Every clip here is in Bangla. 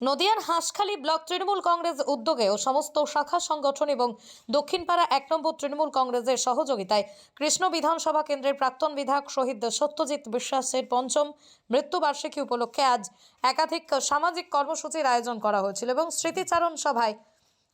নদিয়ার হাঁসখালী ব্লক তৃণমূল কংগ্রেস উদ্যোগে ও সমস্ত শাখা সংগঠন এবং দক্ষিণপাড়া এক নম্বর তৃণমূল কংগ্রেসের সহযোগিতায় কৃষ্ণ বিধানসভা কেন্দ্রের প্রাক্তন বিধায়ক শহীদ সত্যজিৎ বিশ্বাসের পঞ্চম মৃত্যুবার্ষিকী উপলক্ষে আজ একাধিক সামাজিক কর্মসূচির আয়োজন করা হয়েছিল এবং স্মৃতিচারণ সভায়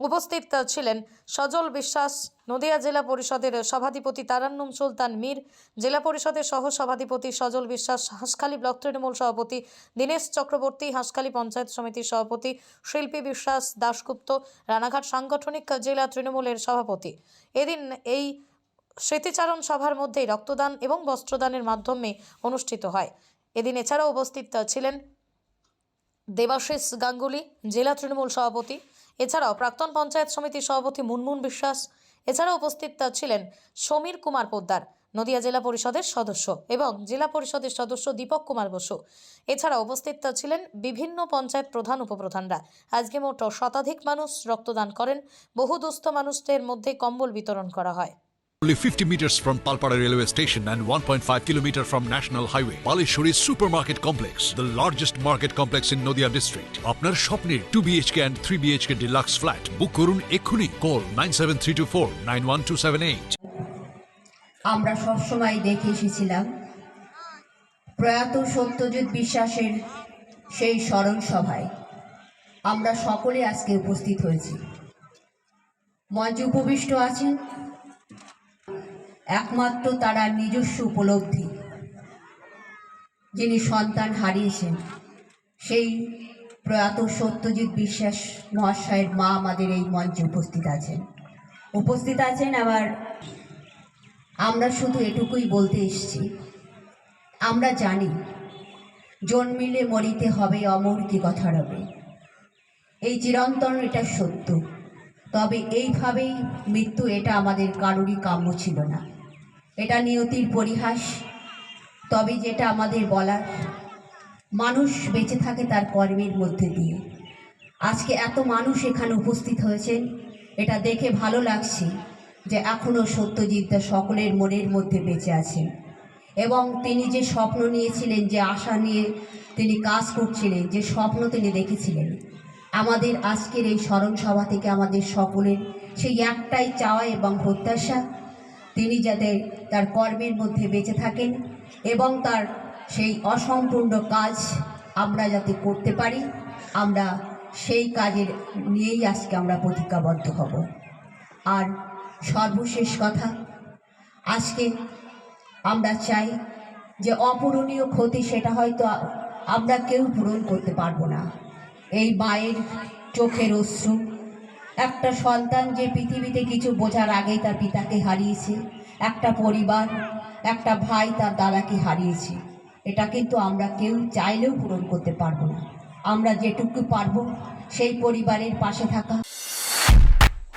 উপস্থিত ছিলেন সজল বিশ্বাস, নদিয়া জেলা পরিষদের সভাধিপতি তারান্নুম সুলতান মীর, জেলা পরিষদের সহ সভাধিপতি সজল বিশ্বাস, হাঁসখালী ব্লক তৃণমূল সভাপতি দীনেশ চক্রবর্তী, হাঁসখালী পঞ্চায়েত সমিতির সভাপতি শিল্পী বিশ্বাস দাশগুপ্ত, রানাঘাট সাংগঠনিক জেলা তৃণমূলের সভাপতি। এদিন এই স্মৃতিচারণ সভার মধ্যেই রক্তদান এবং বস্ত্রদানের মাধ্যমে অনুষ্ঠিত হয়। এদিন এছাড়াও উপস্থিত ছিলেন দেবাশিস গাঙ্গুলি, জেলা তৃণমূল সভাপতি। এছাড়াও প্রাক্তন পঞ্চায়েত সমিতির সভাপতি মুনমুন বিশ্বাস। এছাড়াও উপস্থিত ছিলেন সমীর কুমার পোদ্দার, নদিয়া জেলা পরিষদের সদস্য এবং জেলা পরিষদের সদস্য দীপক কুমার বসু। এছাড়াও উপস্থিত ছিলেন বিভিন্ন পঞ্চায়েত প্রধান উপপ্রধানরা। আজকে মোট শতাধিক মানুষ রক্তদান করেন। বহু দুস্থ মানুষদের মধ্যে কম্বল বিতরণ করা হয়। Only 50 meters from Palpara railway station and 1.5 kilometer from National Highway, Palishuri Supermarket Complex, the largest market complex in Nodia district. আপনার স্বপ্নের 2 BHK and 3 BHK deluxe flat বুক করুন এক্ষুনি কল 97324 91278 আমরা সবসময় দেখে এসেছিলাম প্রয়াত সত্যজিৎ বিশ্বাসের সেই স্মরণ সভায় আমরা সকলে আজকে উপস্থিত হয়েছি মঞ্চে উপবিষ্ট আছেন একমাত্র তারা নিজস্ব উপলব্ধি, যিনি সন্তান হারিয়েছেন। সেই প্রয়াত সত্যজিৎ বিশ্বাস মহাশয়ের মা আমাদের এই মঞ্চে উপস্থিত আছেন। উপস্থিত আছেন আবার আমরা শুধু এটুকুই বলতে এসছি, আমরা জানি জন্মিলে মরিতে হবে অমর কি কথা রবে। এই চিরন্তন এটা সত্য, তবে এইভাবেই মৃত্যু এটা আমাদের কারোরই কাম্য ছিল না। এটা নিয়তির পরিহাস, তবে যেটা আমাদের বলার। মানুষ বেঁচে থাকে তার কর্মের মধ্যে দিয়ে। আজকে এত মানুষ এখানে উপস্থিত হয়েছেন, এটা দেখে ভালো লাগছে যে এখনও সত্যজিৎ সকলের মনের মধ্যে বেঁচে আছেন। এবং তিনি যে স্বপ্ন নিয়েছিলেন, যে আশা নিয়ে তিনি কাজ করছিলেন, যে স্বপ্ন তিনি দেখেছিলেন, আমাদের আজকের এই স্মরণ সভা থেকে আমাদের সকলের সেই একটাই চাওয়া এবং প্রত্যাশা তিনি যাতে তার কর্মের মধ্যে বেঁচে থাকেন এবং তার সেই অসম্পূর্ণ কাজ আমরা যাতে করতে পারি, আমরা সেই কাজের নিয়েই আজকে আমরা প্রতিজ্ঞাবদ্ধ হব। আর সর্বশেষ কথা, আজকে আমরা চাই যে অপূরণীয় ক্ষতি সেটা হয়তো আমরা কেউ পূরণ করতে পারব না। এই মায়ের চোখের অশ্রু একটা সন্তান যে পৃথিবীতে কিছু বোঝার আগেই তার পিতাকে হারিয়েছে, একটা পরিবার, একটা ভাই তার দাদাকে হারিয়েছে। এটা কিন্তু আমরা কেউ চাইলেও পূরণ করতে পারব না। আমরা যেটুকু পারব সেই পরিবারের পাশে থাকা।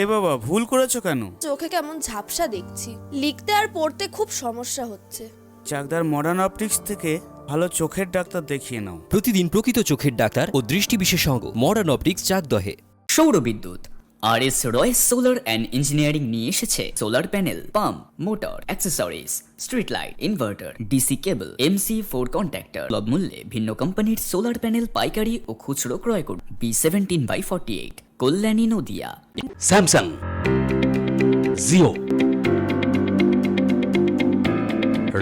এ বাবা ভুল করেছ কেন? চোখে কেমন ঝাপসা দেখছি। লিখতে আর পড়তে খুব সমস্যা হচ্ছে। চাকদার মডার্ন অপটিক্স থেকে ভালো চোখের ডাক্তার দেখিয়ে নাও। প্রতিদিন প্রকৃত চোখের ডাক্তার ও দৃষ্টি বিশেষজ্ঞ মডার্ন অপটিক্স চাকদহে। সৌর বিদ্যুৎ R S Roy solar and engineering নিয়ে এসেছে solar panel pump motor accessories street light inverter DC cable MC four contactor সুলভ মূল্যে ভিন্ন কোম্পানির সোলার প্যানেল পাইকারি ও খুচরো ক্রয় করুন। B seventeen by forty eight Kalyani Nadia. Samsung, Jio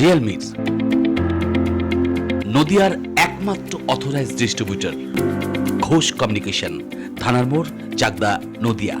Realme নদিয়ার একমাত্র অথরাইজ ডিস্ট্রিবিউটর ঘোষ কমিউনিকেশন, থানার মোড়, চাকদা, নদিয়া।